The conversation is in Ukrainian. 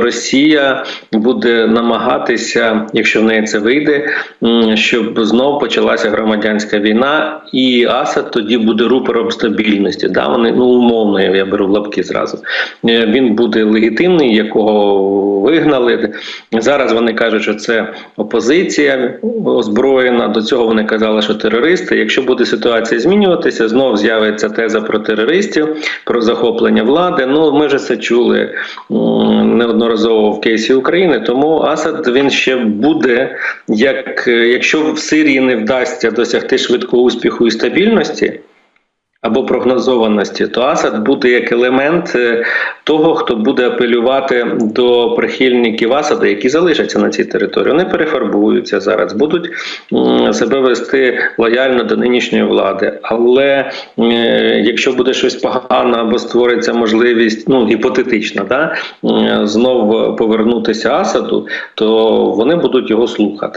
Росія буде намагатися, якщо в неї це вийде, щоб знов почалася громадянська війна, і Асад тоді буде рупором стабільності. Да, вони ну умовно, я беру в лапки зразу. Е, Він буде легітимний, якого вигнали. Зараз вони кажуть, що це опозиція озброєна. До цього вони казали, що терористи. Якщо буде ситуація змінюватися, знов з'явиться теза про терористів, про захоплення влади. Ну ми вже це чули м, неодноразово в кейсі України. Тому Асад він ще буде, як е, якщо в Сирії не вдасться досягти швидкого успіху і стабільності. Або прогнозованості, то Асад буде як елемент е, того, хто буде апелювати до прихильників Асада, які залишаться на цій території. Вони перефарбуються зараз, будуть себе вести лояльно до нинішньої влади. Але е, якщо буде щось погано або створиться можливість, ну гіпотетично, да, м, знов повернутися Асаду, то вони будуть його слухати.